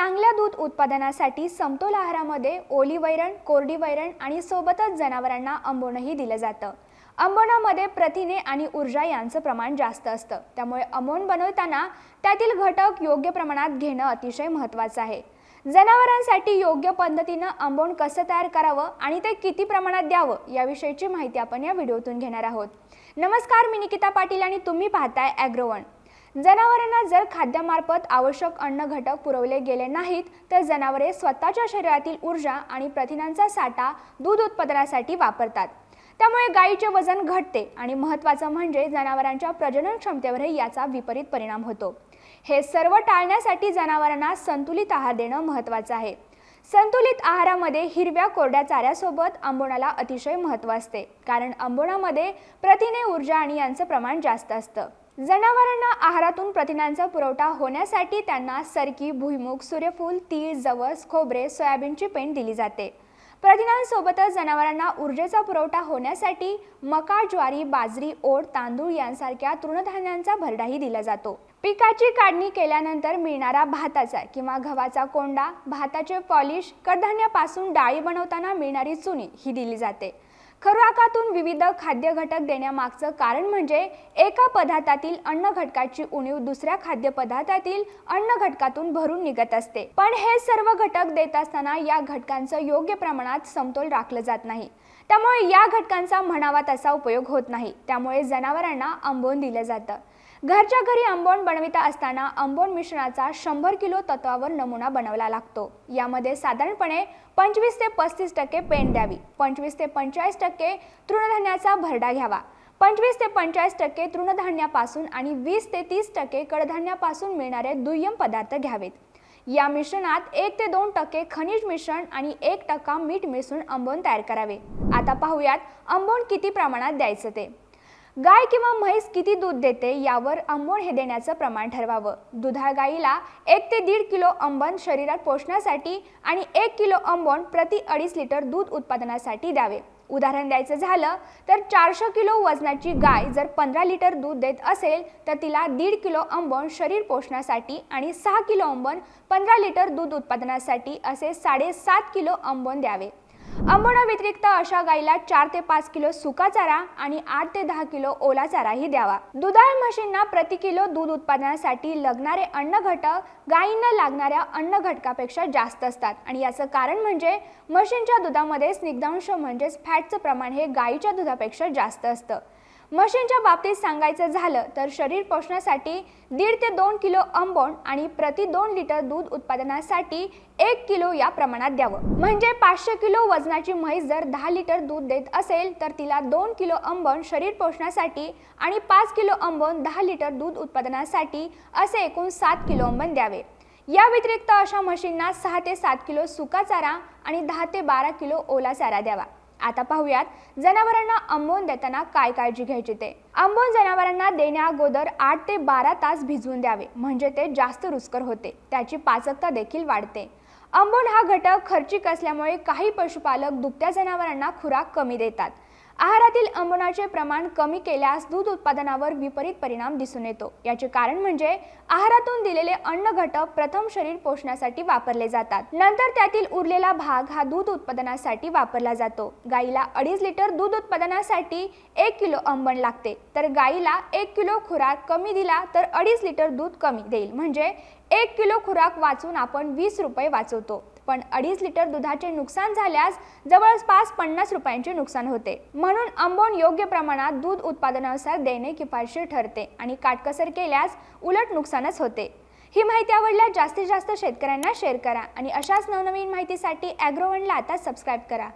चांगल्या दूध उत्पादनासाठी समतोल आहारामध्ये ओली वैरण कोरडी वैरण आणि सोबतच जनावरांना आंबोणही दिलं जातं. आंबोणामध्ये प्रथिने आणि ऊर्जा यांचं प्रमाण जास्त असतं. त्यामुळे आंबोण बनवताना त्यातील घटक योग्य प्रमाणात घेणं अतिशय महत्त्वाचं आहे. जनावरांसाठी योग्य पद्धतीनं आंबोण कसं तयार करावं आणि ते किती प्रमाणात द्यावं याविषयीची माहिती आपण या व्हिडिओतून घेणार आहोत. नमस्कार मी निकिता पाटील आणि तुम्ही पाहताय ॲग्रोवन जनावरांना जर खाद्यामार्फत आवश्यक अन्न घटक पुरवले गेले नाहीत तर जनावरे स्वतःच्या शरीरातील ऊर्जा आणि प्रथिनांचा साठा दूध उत्पादनासाठी वापरतात. त्यामुळे गायीचे वजन घटते आणि महत्त्वाचं म्हणजे जनावरांच्या प्रजनन क्षमतेवरही याचा विपरीत परिणाम होतो. हे सर्व टाळण्यासाठी जनावरांना संतुलित आहार देणं महत्त्वाचं आहे. संतुलित आहारामध्ये हिरव्या कोरड्या चाऱ्यासोबत आंबोणाला अतिशय महत्त्व असते कारण आंबोणामध्ये प्रथिने ऊर्जा आणि यांचं प्रमाण जास्त असतं. जनावरांना आहारातून प्रथिनांचा पुरवठा होण्यासाठी त्यांना सरकी भुईमुग सूर्यफूल तीळ जवस खोबरे सोयाबीनची पेंड दिली जाते. प्रथिनांसोबतच जनावरांना ऊर्जेचा पुरवठा होण्यासाठी मका ज्वारी बाजरी ओट तांदूळ यांसारख्या तृणधान्यांचा भरडाही दिला जातो. पिकाची काढणी केल्यानंतर मिळणारा भाताचा किंवा गव्हाचा कोंडा भाताचे पॉलिश कडधान्यापासून डाळी बनवताना मिळणारी चुनी ही दिली जाते. खुराकातून विविध खाद्य घटक देण्यामागचं कारण म्हणजे एका पदार्थातील अन्न घटकाची उणीव दुसऱ्या खाद्यपदार्थातील अन्न घटकातून भरून निघत असते. पण हे सर्व घटक देत असताना या घटकांचं योग्य प्रमाणात समतोल राखलं जात नाही. त्यामुळे या घटकांचा म्हणावा तसा उपयोग होत नाही. त्यामुळे जनावरांना आंबवून दिलं जातं. घरच्या घरी आंबोण बनविता असताना आंबोण मिश्रणाचा शंभर किलो तत्वावर नमुना बनवला लागतो. यामध्ये साधारणपणे पंचवीस ते पस्तीस टक्के पेंड द्यावी. पंचवीस ते पंचेचाळीस टक्के तृणधान्याचा भरडा घ्यावा. पंचवीस ते पंचेचाळीस टक्के तृणधान्यापासून आणि वीस ते तीस टक्के कडधान्यापासून मिळणारे दुय्यम पदार्थ घ्यावेत. या मिश्रणात एक ते दोन टक्के खनिज मिश्रण आणि एक टक्का मीठ मिसळून आंबोण तयार करावे. आता पाहूयात आंबोण किती प्रमाणात द्यायचं ते. गाय किंवा म्हैस किती दूध देते यावर आंबोण हे देण्याचं प्रमाण ठरवावं. दुधाळ गाईला एक ते दीड किलो आंबण शरीरात पोषण्यासाठी आणि एक किलो आंबोण प्रति अडीच लिटर दूध उत्पादनासाठी द्यावे. उदाहरण द्यायचं झालं तर चारशे किलो वजनाची गाय जर पंधरा लिटर दूध देत असेल तर तिला दीड किलो आंबण शरीर पोषणासाठी आणि सहा किलो आंबण पंधरा लिटर दूध उत्पादनासाठी असे साडेसात किलो आंबण द्यावे. अंबोणा व्यतिरिक्त अशा गाईला चार ते पाच किलो सुका चारा आणि आठ ते दहा किलो ओला चाराही द्यावा. दुधाळ म्हशींना प्रति किलो दूध उत्पादनासाठी लागणारे अन्न घटक गायींना लागणाऱ्या अन्न घटकापेक्षा जास्त असतात. आणि याचं कारण म्हणजे म्हशींच्या दुधामध्ये स्निग्धांश म्हणजेच फॅटचं प्रमाण हे गायीच्या दुधापेक्षा जास्त असतं. म्हशींच्या बाबतीत सांगायचं झालं तर शरीर पोषणासाठी दीड ते दोन किलो आंबोण आणि प्रति दोन लिटर दूध उत्पादनासाठी एक किलो या प्रमाणात द्यावं. म्हणजे पाचशे किलो वजनाची म्हैस जर दहा लिटर दूध देत असेल तर तिला दोन किलो आंबण शरीर पोषणासाठी आणि पाच किलो आंबण दहा लिटर दूध उत्पादनासाठी असे एकूण सात किलो आंबण द्यावे. या व्यतिरिक्त अशा म्हशींना सहा ते सात किलो सुका चारा आणि दहा ते बारा किलो ओला चारा द्यावा. आता पाहूयात जनावरांना आंबोन देताना काय काळजी घ्यायची ते? आंबोन जनावरांना देण्याअगोदर आठ ते बारा तास भिजवून द्यावे म्हणजे ते जास्त रुचकर होते त्याची पाचकता देखील वाढते. आंबोन हा घटक खर्चिक असल्यामुळे काही पशुपालक दुभत्या जनावरांना खुराक कमी देतात. आहारातील अंबनाचे प्रमाण कमी केल्यास दूध उत्पादनावर विपरीत परिणाम दिसून येतो. याचे कारण म्हणजे आहारातून दिलेले अन्न घटक प्रथम शरीर पोषणासाठी वापरले जातात. नंतर त्यातील उरलेला भाग हा दूध उत्पादनासाठी वापरला जातो. गाईला अडीच लिटर दूध उत्पादनासाठी एक किलो आंबण लागते. तर गाईला एक किलो खुराक कमी दिला तर अडीच लिटर दूध कमी देईल. म्हणजे एक किलो खुराक वाचून आपण वीस रुपये वाचवतो. पण अडीच लिटर दुधाचे नुकसान झाल्यास जवळपास पन्नास रुपयांचे नुकसान होते. म्हणून आंबोण योग्य प्रमाणात दूध उत्पादनानुसार देणे किफायतशीर ठरते आणि काटकसर केल्यास उलट नुकसानच होते. ही माहिती आवडल्यास जास्तीत जास्त शेतकऱ्यांना शेअर करा आणि अशाच नवनवीन माहितीसाठी ॲग्रोवनला आता सबस्क्राईब करा.